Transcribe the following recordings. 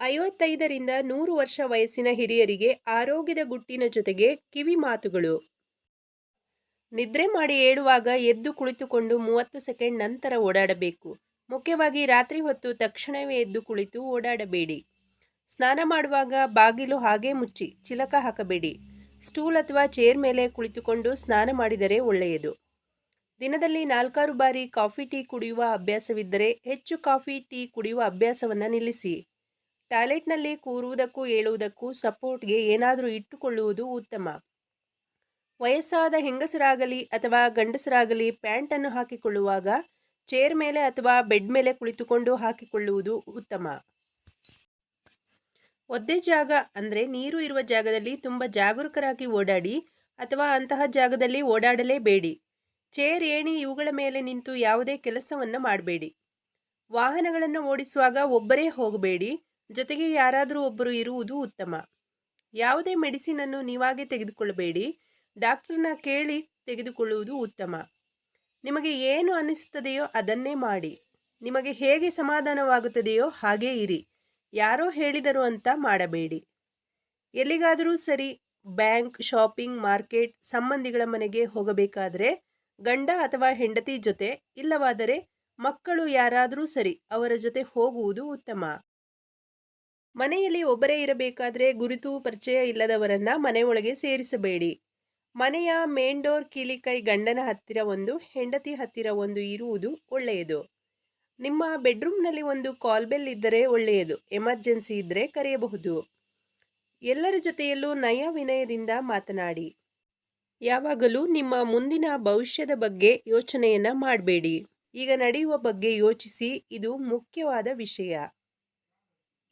ಐವತ್ತೈದರಿಂದ ನೂರು ವರ್ಷ ವಯಸ್ಸಿನ ಹಿರಿಯರಿಗೆ ಆರೋಗ್ಯದ ಗುಟ್ಟಿನ ಜೊತೆಗೆ ಕಿವಿ ಮಾತುಗಳು. ನಿದ್ರೆ ಮಾಡಿ ಏಳುವಾಗ ಎದ್ದು ಕುಳಿತುಕೊಂಡು ಮೂವತ್ತು ಸೆಕೆಂಡ್ ನಂತರ ಓಡಾಡಬೇಕು. ಮುಖ್ಯವಾಗಿ ರಾತ್ರಿ ಹೊತ್ತು ತಕ್ಷಣವೇ ಎದ್ದು ಕುಳಿತು ಓಡಾಡಬೇಡಿ. ಸ್ನಾನ ಮಾಡುವಾಗ ಬಾಗಿಲು ಹಾಗೆ ಮುಚ್ಚಿ ಚಿಲಕ ಹಾಕಬೇಡಿ. ಸ್ಟೂಲ್ ಅಥವಾ ಚೇರ್ ಮೇಲೆ ಕುಳಿತುಕೊಂಡು ಸ್ನಾನ ಮಾಡಿದರೆ ಒಳ್ಳೆಯದು. ದಿನದಲ್ಲಿ ನಾಲ್ಕಾರು ಬಾರಿ ಕಾಫಿ ಟೀ ಕುಡಿಯುವ ಅಭ್ಯಾಸವಿದ್ದರೆ ಹೆಚ್ಚು ಕಾಫಿ ಟೀ ಕುಡಿಯುವ ಅಭ್ಯಾಸವನ್ನು ನಿಲ್ಲಿಸಿ. ಟಾಯ್ಲೆಟ್ನಲ್ಲಿ ಕೂರುವುದಕ್ಕೂ ಏಳುವುದಕ್ಕೂ ಸಪೋರ್ಟ್ಗೆ ಏನಾದರೂ ಇಟ್ಟುಕೊಳ್ಳುವುದು ಉತ್ತಮ. ವಯಸ್ಸಾದ ಹೆಂಗಸರಾಗಲಿ ಅಥವಾ ಗಂಡಸರಾಗಲಿ ಪ್ಯಾಂಟನ್ನು ಹಾಕಿಕೊಳ್ಳುವಾಗ ಚೇರ್ ಮೇಲೆ ಅಥವಾ ಬೆಡ್ ಮೇಲೆ ಕುಳಿತುಕೊಂಡು ಹಾಕಿಕೊಳ್ಳುವುದು ಉತ್ತಮ. ಒದ್ದೆ ಜಾಗ ಅಂದರೆ ನೀರು ಇರುವ ಜಾಗದಲ್ಲಿ ತುಂಬ ಜಾಗರೂಕರಾಗಿ ಓಡಾಡಿ ಅಥವಾ ಅಂತಹ ಜಾಗದಲ್ಲಿ ಓಡಾಡಲೇಬೇಡಿ. ಚೇರ್ ಏಣಿ ಇವುಗಳ ಮೇಲೆ ನಿಂತು ಯಾವುದೇ ಕೆಲಸವನ್ನು ಮಾಡಬೇಡಿ. ವಾಹನಗಳನ್ನು ಓಡಿಸುವಾಗ ಒಬ್ಬರೇ ಹೋಗಬೇಡಿ. ಜೊತೆಗೆ ಯಾರಾದರೂ ಒಬ್ಬರು ಇರುವುದು ಉತ್ತಮ. ಯಾವುದೇ ಮೆಡಿಸಿನನ್ನು ನೀವಾಗೆ ತೆಗೆದುಕೊಳ್ಳಬೇಡಿ. ಡಾಕ್ಟರ್ನ ಕೇಳಿ ತೆಗೆದುಕೊಳ್ಳುವುದು ಉತ್ತಮ. ನಿಮಗೆ ಏನು ಅನಿಸುತ್ತದೆಯೋ ಅದನ್ನೇ ಮಾಡಿ. ನಿಮಗೆ ಹೇಗೆ ಸಮಾಧಾನವಾಗುತ್ತದೆಯೋ ಹಾಗೇ ಇರಿ. ಯಾರೋ ಹೇಳಿದರು ಅಂತ ಮಾಡಬೇಡಿ. ಎಲ್ಲಿಗಾದರೂ ಸರಿ, ಬ್ಯಾಂಕ್, ಶಾಪಿಂಗ್, ಮಾರ್ಕೆಟ್ ಸಂಬಂಧಿಗಳ ಮನೆಗೆ ಹೋಗಬೇಕಾದರೆ ಗಂಡ ಅಥವಾ ಹೆಂಡತಿ ಜೊತೆ ಇಲ್ಲವಾದರೆ ಮಕ್ಕಳು ಯಾರಾದರೂ ಸರಿ ಅವರ ಜೊತೆ ಹೋಗುವುದು ಉತ್ತಮ. ಮನೆಯಲ್ಲಿ ಒಬ್ಬರೇ ಇರಬೇಕಾದರೆ ಗುರುತು ಪರಿಚಯ ಇಲ್ಲದವರನ್ನ ಮನೆಯೊಳಗೆ ಸೇರಿಸಬೇಡಿ. ಮನೆಯ ಮೇಂಡೋರ್ ಡೋರ್ ಕೀಲಿಕೈ ಗಂಡನ ಹತ್ತಿರ ಒಂದು, ಹೆಂಡತಿ ಹತ್ತಿರ ಒಂದು ಇರುವುದು ಒಳ್ಳೆಯದು. ನಿಮ್ಮ ಬೆಡ್ರೂಮ್ನಲ್ಲಿ ಒಂದು ಕಾಲ್ ಬೆಲ್ ಇದ್ದರೆ ಒಳ್ಳೆಯದು ಎಮರ್ಜೆನ್ಸಿ ಇದ್ದರೆ ಕರೆಯಬಹುದು. ಎಲ್ಲರ ಜೊತೆಯಲ್ಲೂ ನಯ ವಿನಯದಿಂದ ಮಾತನಾಡಿ. ಯಾವಾಗಲೂ ನಿಮ್ಮ ಮುಂದಿನ ಭವಿಷ್ಯದ ಬಗ್ಗೆ ಯೋಚನೆಯನ್ನು ಮಾಡಬೇಡಿ. ಈಗ ನಡೆಯುವ ಬಗ್ಗೆ ಯೋಚಿಸಿ, ಇದು ಮುಖ್ಯವಾದ ವಿಷಯ.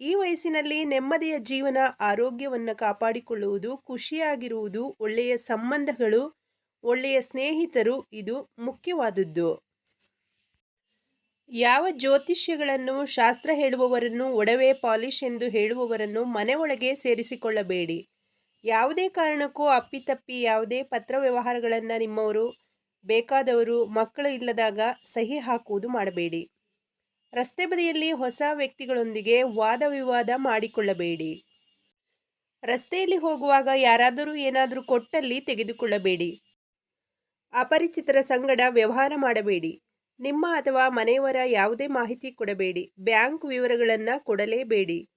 ಈ ವಯಸ್ಸಿನಲ್ಲಿ ನೆಮ್ಮದಿಯ ಜೀವನ, ಆರೋಗ್ಯವನ್ನು ಕಾಪಾಡಿಕೊಳ್ಳುವುದು, ಖುಷಿಯಾಗಿರುವುದು, ಒಳ್ಳೆಯ ಸಂಬಂಧಗಳು, ಒಳ್ಳೆಯ ಸ್ನೇಹಿತರು ಇದು ಮುಖ್ಯವಾದದ್ದು. ಯಾವ ಜ್ಯೋತಿಷ್ಯಗಳನ್ನು ಶಾಸ್ತ್ರ ಹೇಳುವವರನ್ನು ಒಡವೆ ಪಾಲಿಶ್ ಎಂದು ಹೇಳುವವರನ್ನು ಮನೆ ಒಳಗೆ ಸೇರಿಸಿಕೊಳ್ಳಬೇಡಿ. ಯಾವುದೇ ಕಾರಣಕ್ಕೂ ಅಪ್ಪಿತಪ್ಪಿ ಯಾವುದೇ ಪತ್ರ ವ್ಯವಹಾರಗಳನ್ನು ನಿಮ್ಮವರು, ಬೇಕಾದವರು, ಮಕ್ಕಳು ಇಲ್ಲದಾಗ ಸಹಿ ಹಾಕುವುದು ಮಾಡಬೇಡಿ. ರಸ್ತೆ ಬದಿಯಲ್ಲಿ ಹೊಸ ವ್ಯಕ್ತಿಗಳೊಂದಿಗೆ ವಾದ ವಿವಾದ ಮಾಡಿಕೊಳ್ಳಬೇಡಿ. ರಸ್ತೆಯಲ್ಲಿ ಹೋಗುವಾಗ ಯಾರಾದರೂ ಏನಾದರೂ ಕೊಟ್ಟಲ್ಲಿ ತೆಗೆದುಕೊಳ್ಳಬೇಡಿ. ಅಪರಿಚಿತರ ಸಂಗಡ ವ್ಯವಹಾರ ಮಾಡಬೇಡಿ. ನಿಮ್ಮ ಅಥವಾ ಮನೆಯವರ ಯಾವುದೇ ಮಾಹಿತಿ ಕೊಡಬೇಡಿ. ಬ್ಯಾಂಕ್ ವಿವರಗಳನ್ನು ಕೊಡಲೇಬೇಡಿ.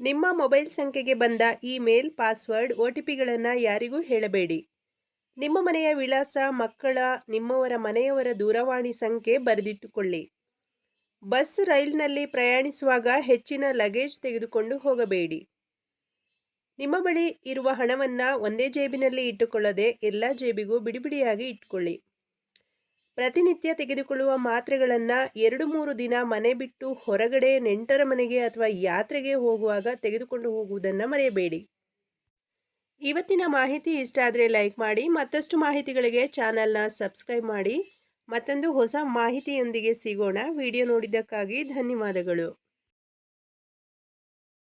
ನಿಮ್ಮ ಮೊಬೈಲ್ ಸಂಖ್ಯೆಗೆ ಬಂದ ಇಮೇಲ್, ಪಾಸ್ವರ್ಡ್, ಒ ಟಿ ಪಿಗಳನ್ನು ಯಾರಿಗೂ ಹೇಳಬೇಡಿ. ನಿಮ್ಮ ಮನೆಯ ವಿಳಾಸ, ಮಕ್ಕಳ, ನಿಮ್ಮವರ ಮನೆಯವರ ದೂರವಾಣಿ ಸಂಖ್ಯೆ ಬರೆದಿಟ್ಟುಕೊಳ್ಳಿ. ಬಸ್ ರೈಲ್ನಲ್ಲಿ ಪ್ರಯಾಣಿಸುವಾಗ ಹೆಚ್ಚಿನ ಲಗೇಜ್ ತೆಗೆದುಕೊಂಡು ಹೋಗಬೇಡಿ. ನಿಮ್ಮ ಬಳಿ ಇರುವ ಹಣವನ್ನು ಒಂದೇ ಜೇಬಿನಲ್ಲಿ ಇಟ್ಟುಕೊಳ್ಳದೆ ಎಲ್ಲ ಜೇಬಿಗೂ ಬಿಡಿಬಿಡಿಯಾಗಿ ಇಟ್ಕೊಳ್ಳಿ. ಪ್ರತಿನಿತ್ಯ ತೆಗೆದುಕೊಳ್ಳುವ ಮಾತ್ರೆಗಳನ್ನು ಎರಡು ಮೂರು ದಿನ ಮನೆ ಬಿಟ್ಟು ಹೊರಗಡೆ ನೆಂಟರ ಮನೆಗೆ ಅಥವಾ ಯಾತ್ರೆಗೆ ಹೋಗುವಾಗ ತೆಗೆದುಕೊಂಡು ಹೋಗುವುದನ್ನು ಮರೆಯಬೇಡಿ. ಇವತ್ತಿನ ಮಾಹಿತಿ ಇಷ್ಟ ಆದರೆ ಲೈಕ್ ಮಾಡಿ, ಮತ್ತಷ್ಟು ಮಾಹಿತಿಗಳಿಗೆ ಚಾನಲ್ನ ಸಬ್ಸ್ಕ್ರೈಬ್ ಮಾಡಿ. ಮತ್ತೊಂದು ಹೊಸ ಮಾಹಿತಿಯೊಂದಿಗೆ ಸಿಗೋಣ. ವಿಡಿಯೋ ನೋಡಿದ್ದಕ್ಕಾಗಿ ಧನ್ಯವಾದಗಳು.